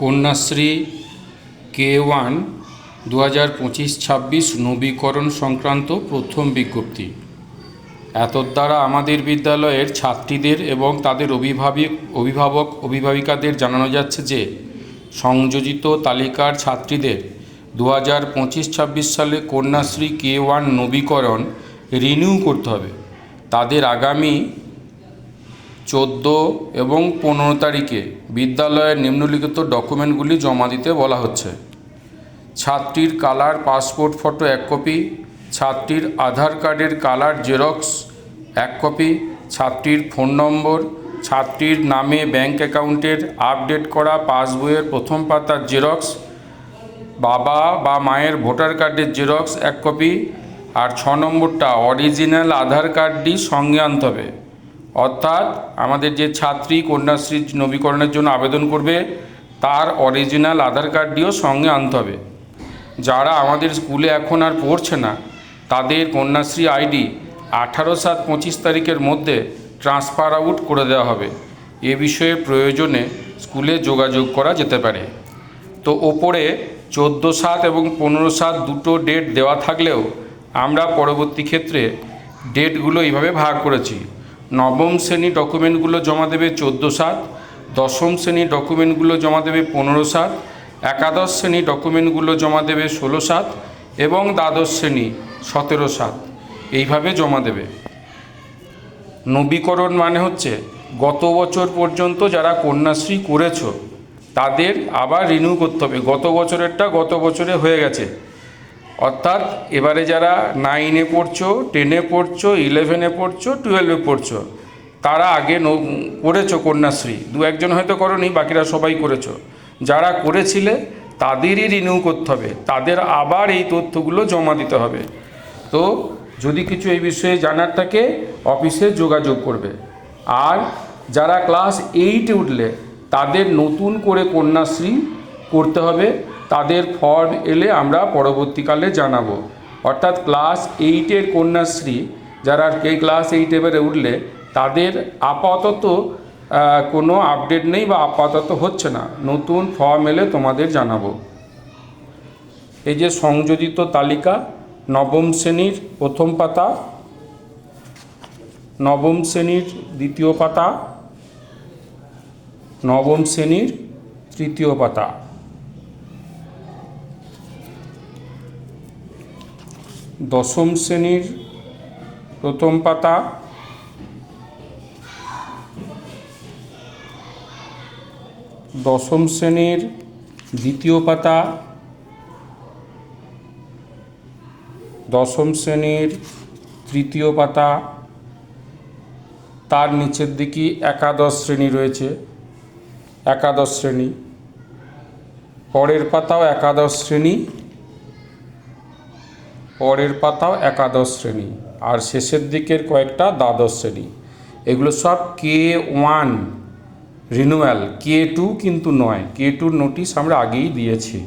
Kanyashree K one দু হাজার পঁচিশ ছাব্বিশ নবীকরণ সংক্রান্ত প্রথম বিজ্ঞপ্তি। এতদ দ্বারা আমাদের বিদ্যালয়ের ছাত্রীদের এবং তাদের অভিভাবক অভিভাবক, অভিভাবিকাদের জানানো যাচ্ছে যে, সংযোজিত তালিকার ছাত্রীদের দু হাজার পঁচিশ ছাব্বিশ সালে কন্যাশ্রী কে ওয়ান নবীকরণ রিনিউ করতে হবে। তাদের আগামী চোদ্দ এবং পনেরো তারিখে বিদ্যালয়ের নিম্নলিখিত ডকুমেন্টগুলি জমা দিতে বলা হচ্ছে। ছাত্রীর কালার, পাসপোর্ট ফটো এক কপি, ছাত্রীর আধার কার্ডের কালার জেরক্স এক কপি, ছাত্রীর ফোন নম্বর, ছাত্রীর নামে ব্যাংক অ্যাকাউন্টের আপডেট করা পাসবইয়ের প্রথম পাতার জেরক্স, বাবা বা মায়ের ভোটার কার্ডের জেরক্স এক কপি, আর ছ নম্বরটা অরিজিনাল আধার কার্ডটি সঙ্গে আনতে হবে। অর্থাৎ আমাদের যে ছাত্রী কন্যাশ্রী নবীকরণের জন্য আবেদন করবে, তার অরিজিনাল আধার কার্ডটিও সঙ্গে আনতে হবে। যারা আমাদের স্কুলে এখন আর পড়ছে না, তাদের কন্যাশ্রী আইডি আঠারো সাত পঁচিশ তারিখের মধ্যে ট্রান্সফার আউট করে দেওয়া হবে। এ বিষয়ে প্রয়োজনে স্কুলে যোগাযোগ করা যেতে পারে। তো ওপরে চোদ্দ সাত এবং পনেরো সাত দুটো ডেট দেওয়া থাকলেও আমরা পরবর্তী ক্ষেত্রে ডেটগুলো এইভাবে ভাগ করেছি। নবম শ্রেণি ডকুমেন্টগুলো জমা দেবে চোদ্দ সাত, দশম শ্রেণি ডকুমেন্টগুলো জমা দেবে পনেরো সাত, একাদশ শ্রেণি ডকুমেন্টগুলো জমা দেবে ষোলো সাত এবং দ্বাদশ শ্রেণি সতেরো সাত। এইভাবে জমা দেবে। নবীকরণ মানে হচ্ছে গত বছর পর্যন্ত যারা কন্যাশ্রী করেছ, তাদের আবার রিনিউ করতে হবে। গত বছরেরটা গত বছরে হয়ে গেছে। অর্থাৎ এবারে যারা নাইনে পড়ছো টেনে পড়ছো ইলেভেনে পড়ছো টুয়েলভে পড়ছো, তারা আগে ন- করেছ কন্যাশ্রী। দু একজন হয়তো করনি, বাকিরা সবাই করেছ। যারা করেছিলে, তাদেরই রিনিউ করতে হবে। তাদের আবার এই তথ্যগুলো জমা দিতে হবে। তো যদি কিছু এই বিষয়ে জানার থাকে, অফিসে যোগাযোগ করবে। আর যারা ক্লাস এইটে উঠলে, তাদের নতুন করে কন্যাশ্রী করতে হবে। তাদের ফর্ম এলে আমরা পরবর্তীকালে জানাব। অর্থাৎ ক্লাস এইটের কন্যাশ্রী, যারা কে ক্লাস এইট এবারে উঠলে, তাদের আপাতত কোনো আপডেট নেই বা আপাতত হচ্ছে না। নতুন ফর্ম এলে তোমাদের জানাব। এই যে সংযোজিত তালিকা, নবম শ্রেণির প্রথম পাতা, নবম শ্রেণির দ্বিতীয় পাতা, নবম শ্রেণির তৃতীয় পাতা। দশম শ্রেণির প্রথম পাতা। দশম শ্রেণির দ্বিতীয় পাতা। দশম শ্রেণির তৃতীয় পাতা। তার নিচের দিকে একাদশ শ্রেণি রয়েছে। একাদশ শ্রেণি। পরের পাতাও একাদশ শ্রেণি। পরের পাতাও একাদশ শ্রেণি, আর শেষের দিকের কয়েকটা দ্বাদশ শ্রেণি। এগুলো সব K one renewal, K two কিন্তু নয়। কে টুর নোটিশ আমরা আগেই দিয়েছি।